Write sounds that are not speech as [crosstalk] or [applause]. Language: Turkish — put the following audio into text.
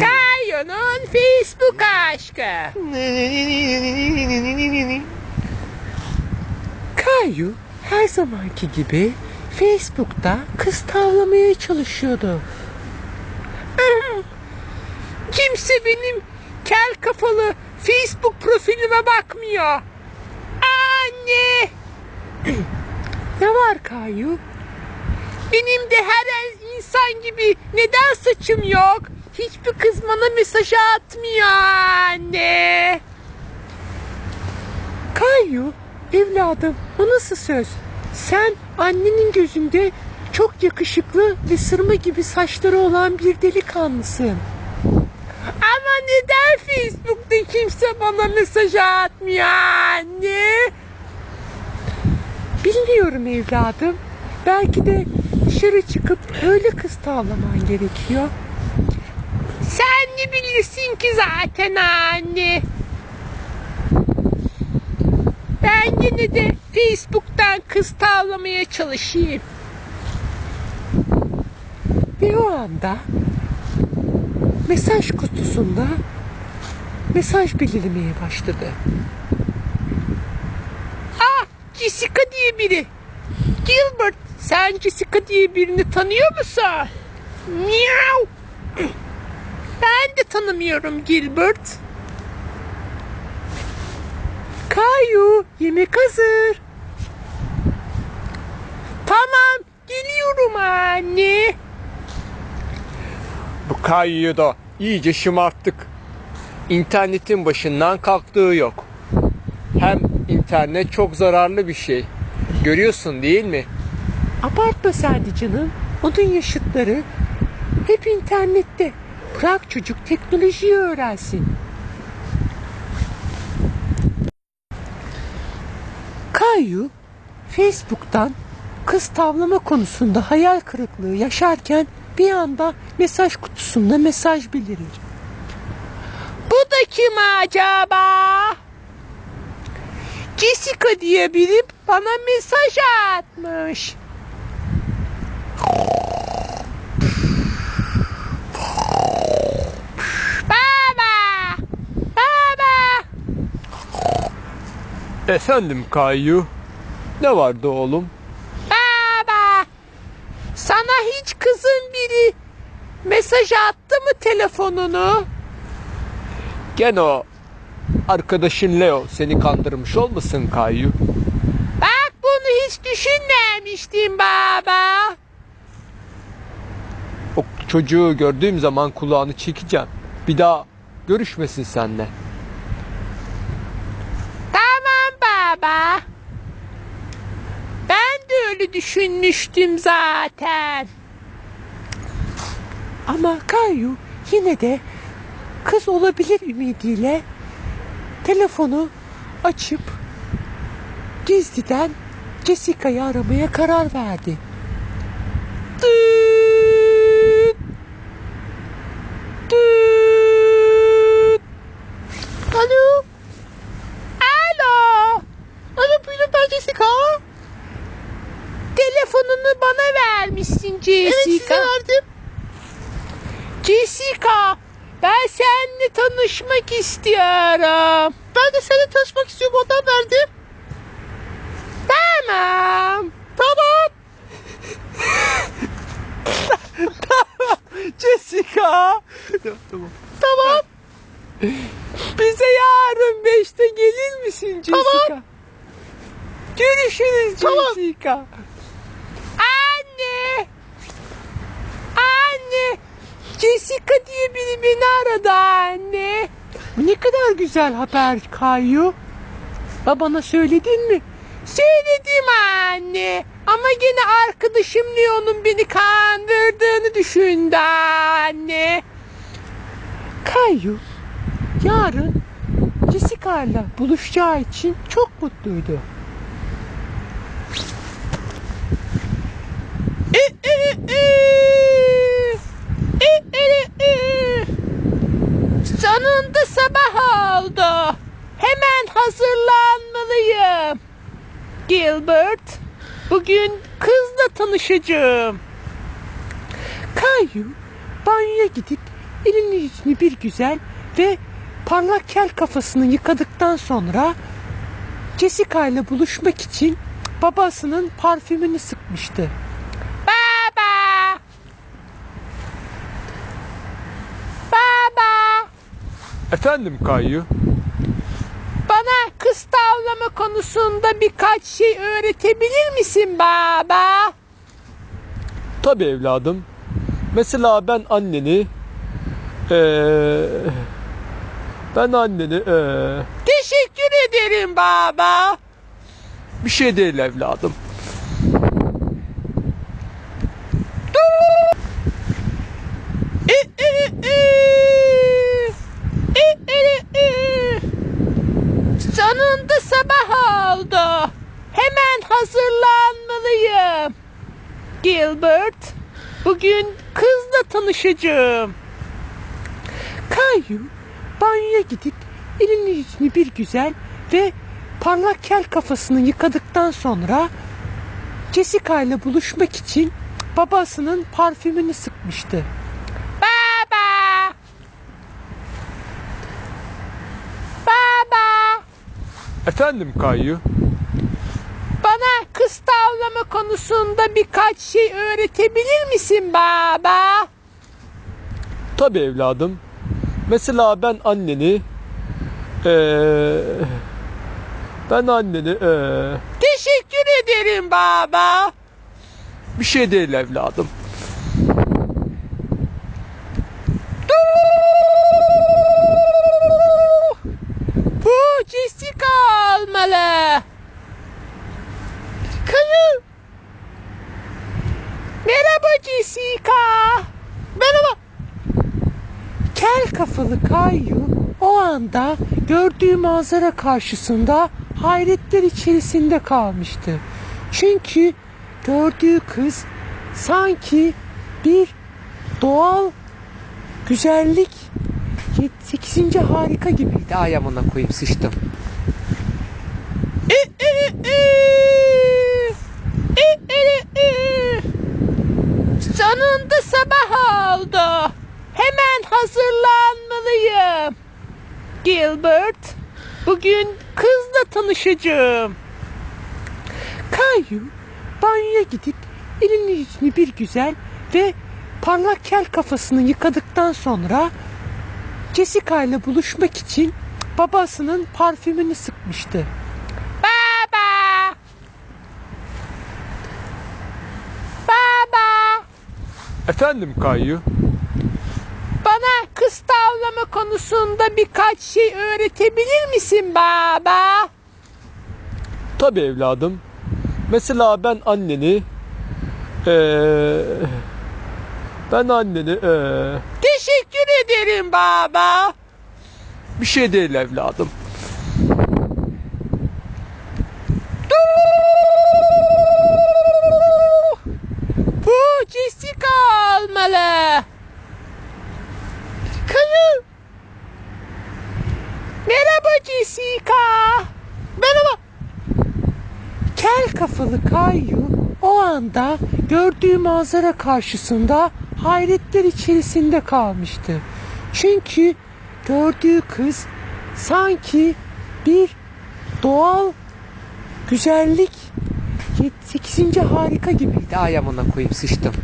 Kayo'nun Facebook aşkı. Kayu her zamanki gibi Facebook'ta kız tavlamaya çalışıyordu. Kimse benim kel kafalı Facebook profilime bakmıyor. Anne! [clears throat] ne var Kayu? Benim de her insan gibi neden saçım yok? Hiçbir kız bana mesaj atmıyor anne. Kayu, evladım o nasıl söz? Sen annenin gözünde çok yakışıklı ve sırma gibi saçları olan bir delikanlısın. Ama neden Facebook'ta kimse bana mesaj atmıyor anne? Bilmiyorum evladım. Belki de dışarı çıkıp öyle kız tavlaman gerekiyor. Sen ne bilirsin ki zaten anne. Ben yine de Facebook'tan kız tavlamaya çalışayım. Ve o anda mesaj kutusunda mesaj belirlemeye başladı. Ah Jessica diye biri. Gilbert sen Jessica diye birini tanıyor musun? Miau. Ben de tanımıyorum Gilbert. Kayu yemek hazır. Tamam geliyorum anne. Bu Kayu'yu da iyice şımarttık. İnternetin başından kalktığı yok. Hem internet çok zararlı bir şey. Görüyorsun değil mi? Abartma sen de canım. Onun yaşıtları hep internette. Bırak çocuk teknolojiyi öğrensin. Kayu Facebook'tan kız tavlama konusunda hayal kırıklığı yaşarken bir anda mesaj kutusunda mesaj belirir. Bu da kim acaba? Jessica diye biri bana mesaj atmış. Baba! Baba! Efendim Kayu. Ne vardı oğlum? Baba! Sana hiç kızın biri mesaj attı mı telefonunu? Gene o arkadaşın Leo seni kandırmış olmasın Kayu? Bak bunu hiç düşünmemiştim baba. Çocuğu gördüğüm zaman kulağını çekeceğim. Bir daha görüşmesin seninle. Tamam baba. Ben de öyle düşünmüştüm zaten. Ama Kayu yine de kız olabilir ümidiyle telefonu açıp gizliden Jessica'yı aramaya karar verdi. Vermişsin Jessica. Evet size verdim. Jessica ben seninle tanışmak istiyorum. Ben de seninle tanışmak istiyorum ondan verdim. Tamam. Tamam. Jessica. tamam. Tamam. Bize yarın beşte gelir misin Jessica? Tamam. Görüşürüz Tamam. Jessica. Anne. Anne. Jessica diye biri aradı anne. Bu ne kadar güzel haber Kayu. Babana söyledin mi? Söyledim anne. Ama gene arkadaşım Leon'un beni kandırdığını düşündü anne. Kayu yarın Jessica ile buluşacağı için çok mutluydu. E, e, e. E, e, e. Sonunda sabah oldu. Hemen hazırlanmalıyım. Gilbert, bugün kızla tanışacağım. Kayu banyoya gidip elini yüzünü bir güzel ve parlak kel kafasını yıkadıktan sonra Jessica ile buluşmak için babasının parfümünü sıkmıştı. Baba! Baba! Efendim Kayyu? Bana kız tavlama konusunda birkaç şey öğretebilir misin baba? Tabii evladım. Mesela ben anneni eee ben anneni eee Teşekkür ederim baba. bir şey değil evladım. E, e, e. E, e, e. Sonunda sabah oldu. Hemen hazırlanmalıyım. Gilbert, bugün kızla tanışacağım. Kayu banyoya gidip elini yüzünü bir güzel ve parlak kel kafasını yıkadıktan sonra Jessica ile buluşmak için babasının parfümünü sıkmıştı. Baba! Baba! Efendim Kayyu? Bana kız tavlama konusunda birkaç şey öğretebilir misin baba? Tabii evladım. Mesela ben anneni eee ben anneni eee Teşekkür ederim baba. bir şey değil evladım. Bu Jessica olmalı. Kayu. Merhaba Jessica. Merhaba. Kel kafalı Kayu o anda gördüğü manzara karşısında hayretler içerisinde kalmıştı. Çünkü gördüğü kız sanki bir doğal güzellik 8. harika gibiydi. Ay amına koyayım sıçtım. Sonunda sabah oldu. Hemen hazırlanmalıyım. Gilbert, bugün kızla tanışacağım. Kayu banyoya gidip elini yüzünü bir güzel ve parlak kel kafasını yıkadıktan sonra Jessica ile buluşmak için babasının parfümünü sıkmıştı. Baba! Baba! Efendim Kayyu? Kız tavlama konusunda birkaç şey öğretebilir misin baba? Tabii evladım. Mesela ben anneni eee ben anneni eee Teşekkür ederim baba. bir şey değil evladım. Bu Jessica olmalı. Kayu. Merhaba Jessica. Merhaba. Kel kafalı Kayu o anda gördüğü manzara karşısında hayretler içerisinde kalmıştı. Çünkü gördüğü kız sanki bir doğal güzellik 8. harika gibiydi. Ay amına koyayım sıçtım.